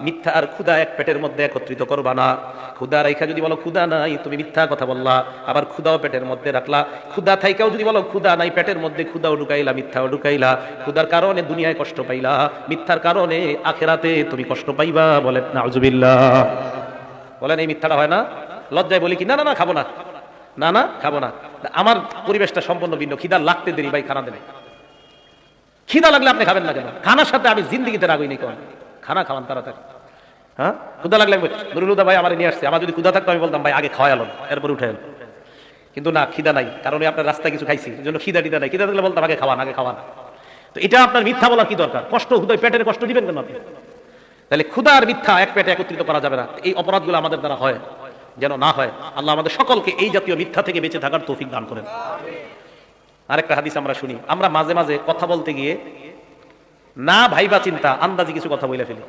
মিথ্যা আর ক্ষুদা এক পেটের মধ্যে একত্রিত করবা না। ক্ষুদা রেখা যদি বলো ক্ষুদা নাই, তুমি মিথ্যা কথা বললা। আবার ক্ষুদাও পেটের মধ্যে রাখলা। ক্ষুদা থাইকাও যদি বলো ক্ষুদা নাই, পেটের মধ্যে ক্ষুদাও ঢুকাইলা, মিথ্যাও ঢুকাইলা। ক্ষুদার কারণে দুনিয়ায় কষ্ট পাইলা। মিথ্যার কারণে আখেরাতে তুমি কষ্ট পাইবা বলেন নাউজুবিল্লাহ। বলেন, এই মিথ্যাটা হয় না? লজ্জায় বলি কি, না না না, খাব না। না না, খাব না। আমার পরিবেশটা সম্পূর্ণ ভিন্ন। খিদা লাগতে দেরি, ভাই, খানা দেবে। খিদা লাগলে আপনি খাবেন না কেন? খানার সাথে আমি জিন্দিগিতে রাগুই নেই কোন। খানা খাওয়ান তাড়াতাড়ি। হ্যাঁ? ক্ষুদা লাগলে নুরুলুদা ভাই আমার নিয়ে আসছে। আমার যদি ক্ষুদা থাকতো আমি বলতাম, ভাই, আগে খাওয়া এলো এরপর উঠে এলো। কিন্তু না, খিদা নাই, কারণ আপনার রাস্তায় কিছু খাইছি। জন্য খিদা টিদা নাই। খিদা থাকলে বলতাম, আগে খাওয়ান আগে খাওয়ান। তো এটা আপনার মিথ্যা বলা কি দরকার? কষ্ট, হুদয় পেটের কষ্ট দিবেন কেন আপনি? তাহলে ক্ষুদা আর মিথ্যা এক পেটে একত্রিত করা যাবে না। এই অপরাধগুলো আমাদের দ্বারা হয়, যেন না হয়। আল্লাহ আমাদের সকলকে এই জাতীয় মিথ্যা থেকে বেঁচে থাকার তৌফিক দান করেন। আরেকটা হাদিস আমরা শুনি। আমরা মাঝে মাঝে কথা বলতে গিয়ে না ভাইবা চিন্তা আন্দাজে কিছু কথা বলে ফেলি।